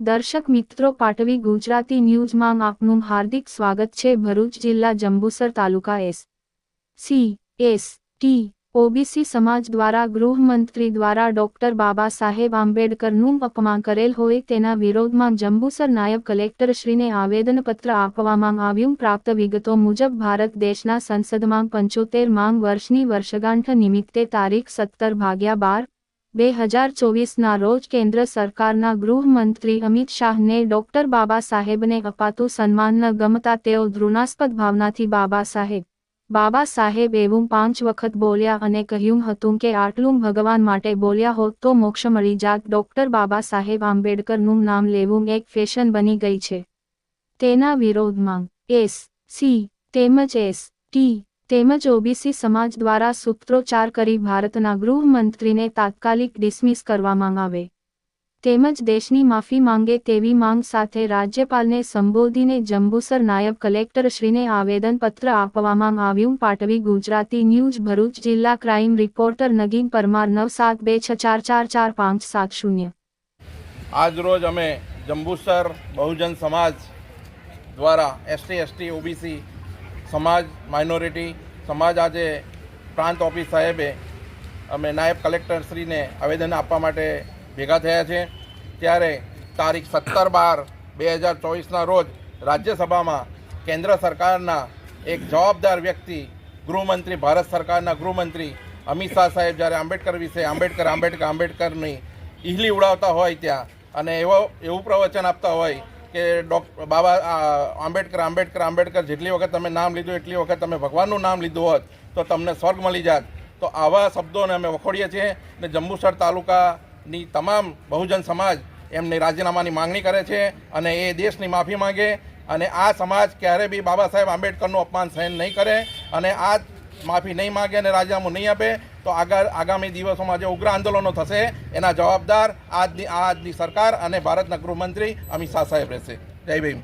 દર્શક મિત્રો પાટવી ગુજરાતી ન્યૂઝમાં આપનું હાર્દિક સ્વાગત છે. ભરૂચ જિલ્લા જંબુસર તાલુકા S. C. S. T. OBC સમાજ દ્વારા ગૃહમંત્રી દ્વારા ડોક્ટર બાબા સાહેબ આંબેડકરનું અપમાન કરેલ હોય તેના વિરોધમાં જંબુસર નાયબ કલેક્ટરશ્રીને આવેદનપત્ર આપવામાં આવ્યું. પ્રાપ્ત વિગતો મુજબ, ભારત દેશના સંસદમાં પંચોતેર માંગ વર્ષની વર્ષગાંઠ નિમિત્તે તારીખ સત્તર ભાગ્યા બાર બે હજાર ચોવીસના રોજ કેન્દ્ર સરકારના ગૃહમંત્રી અમિત શાહને ડોક્ટર બાબા સાહેબને અપાતું સન્માન ન ગમતા તેઓ ધૃણાસ્પદ ભાવનાથી બાબા સાહેબ બાબા સાહેબ એવું પાંચ વખત બોલ્યા અને કહ્યું હતું કે આટલું ભગવાન માટે બોલ્યા હોત તો મોક્ષ મળી જાત. ડોક્ટર બાબા સાહેબ આંબેડકરનું નામ લેવું એક ફેશન બની ગઈ છે. તેના વિરોધમાં એસ, સી, તેમજ એસ, ટી તેમજ ઓબીસી સમાજ દ્વારા સૂત્રોચ્ચાર કરી ભારતના ગૃહમંત્રીને તાત્કાલિક ડિસમિસ કરવામાં આવે તેમજ દેશની માફી માંગે તેવી માંગ સાથે રાજ્યપાલને સંબોધીને જંબુસર નાયબ કલેક્ટરશ્રીને આવેદનપત્ર આપવામાં આવ્યું પાટવી ગુજરાતી ન્યૂઝ ભરૂચ જિલ્લા ક્રાઇમ રિપોર્ટર નગીન પરમાર નવ સાત બે છ ચાર ચાર ચાર પાંચ સાત શૂન્ય. આજરોજ અમે જંબુસર બહુજન સમાજ દ્વારા એસટી એસટી ઓબીસી સમાજ માઇનોરિટી સમાજ આજે પ્રાંત ઓફિસ સાહેબે અમે નાયબ કલેક્ટરશ્રીને આવેદન આપવા માટે ભેગા થયા છે. ત્યારે તારીખ સત્તર બાર બે હજાર ચોવીસના રોજ રાજ્યસભામાં કેન્દ્ર સરકારના એક જવાબદાર વ્યક્તિ, ગૃહમંત્રી, ભારત સરકારના ગૃહમંત્રી અમિત શાહ સાહેબ જ્યારે આંબેડકર વિશે આંબેડકર આંબેડકર, આંબેડકરની ઇહલી ઉડાવતા હોય ત્યાં અને એવો, એવું પ્રવચન આપતા હોય કે ડૉક્ટર બાબા આંબેડકર આંબેડકર આંબેડકર જેટલી વખત તમે નામ લીધું, એટલી વખત તમે ભગવાનનું નામ લીધું હોત, તો તમને સ્વર્ગ મળી જાત. તો આવા શબ્દોને અમે વખોડીએ છીએ ને જંબુસર તાલુકાની તમામ બહુજન સમાજ એમની રાજીનામાની માંગણી કરે છે અને એ દેશની માફી માંગે અને આ સમાજ ક્યારે બી બાબા સાહેબ આંબેડકરનું અપમાન સહન નહીં કરે અને આ માફી નહીં માગે અને રાજીનામું નહીં આપે તો આગળ આગામી દિવસોમાં જે ઉગ્ર આંદોલનો થશે, એના જવાબદાર આજની આજની સરકાર અને ભારતના ગૃહમંત્રી અમિત શાહ સાહેબ રહેશે. જય ભીમ.